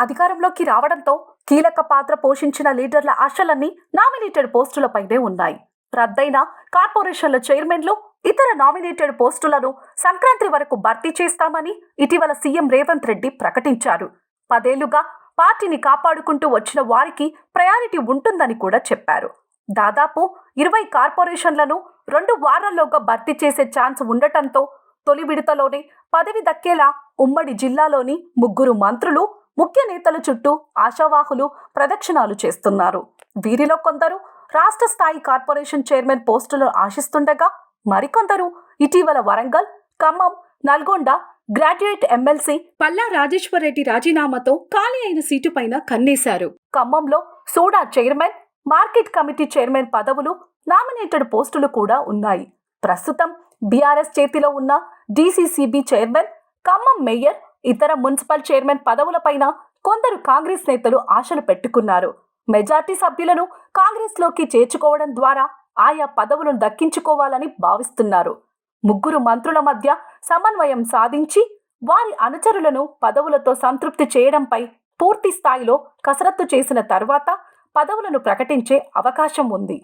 అధికారంలోకి రావడంతో కీలక పాత్ర పోషించిన లీడర్ల ఆశలన్నీ నామినేటెడ్ పోస్టులపైనే ఉన్నాయి. రద్దయిన కార్పొరేషన్ల చైర్మన్లు ఇతర నామినేటెడ్ పోస్టులను సంక్రాంతి వరకు భర్తీ చేస్తామని ఇటీవల సీఎం రేవంత్ రెడ్డి ప్రకటించారు. పదేళ్ళుగా పార్టీని కాపాడుకుంటూ వచ్చిన వారికి ప్రయారిటీ ఉంటుందని కూడా చెప్పారు. దాదాపు ఇరవై కార్పొరేషన్లను రెండు వారాల్లోగా భర్తీ చేసే ఛాన్స్ ఉండటంతో తొలి విడతలోనే పదవి దక్కేలా ఉమ్మడి జిల్లాలోని ముగ్గురు మంత్రులు ముఖ్య నేతల చుట్టూ ఆశావాహులు ప్రదక్షిణాలు చేస్తున్నారు. వీరిలో కొందరు రాష్ట్ర స్థాయి కార్పొరేషన్ చైర్మన్ పోస్టులను ఆశిస్తుండగా మరికొందరు ఇటీవల వరంగల్ ఖమ్మం నల్గొండ గ్రాడ్యుయేట్ ఎమ్మెల్సీ పల్లా రాజేశ్వరరెడ్డి రాజీనామాతో ఖాళీ అయిన సీటు పైన కన్నేశారు. ఖమ్మంలో SUDA chairman market committee chairman పదవులు నామినేటెడ్ పోస్టులు కూడా ఉన్నాయి. ప్రస్తుతం బీఆర్ఎస్ చేతిలో ఉన్న డీసీసీబీ చైర్మన్ ఖమ్మం మేయర్ ఇతర మున్సిపల్ చైర్మన్ పదవులపైన కొందరు కాంగ్రెస్ నేతలు ఆశలు పెట్టుకున్నారు. మెజార్టీ సభ్యులను కాంగ్రెస్లోకి చేర్చుకోవడం ద్వారా ఆయా పదవులను దక్కించుకోవాలని భావిస్తున్నారు. ముగ్గురు మంత్రుల మధ్య సమన్వయం సాధించి వారి అనుచరులను పదవులతో సంతృప్తి చేయడంపై పూర్తి స్థాయిలో కసరత్తు చేసిన తర్వాత పదవులను ప్రకటించే అవకాశం ఉంది.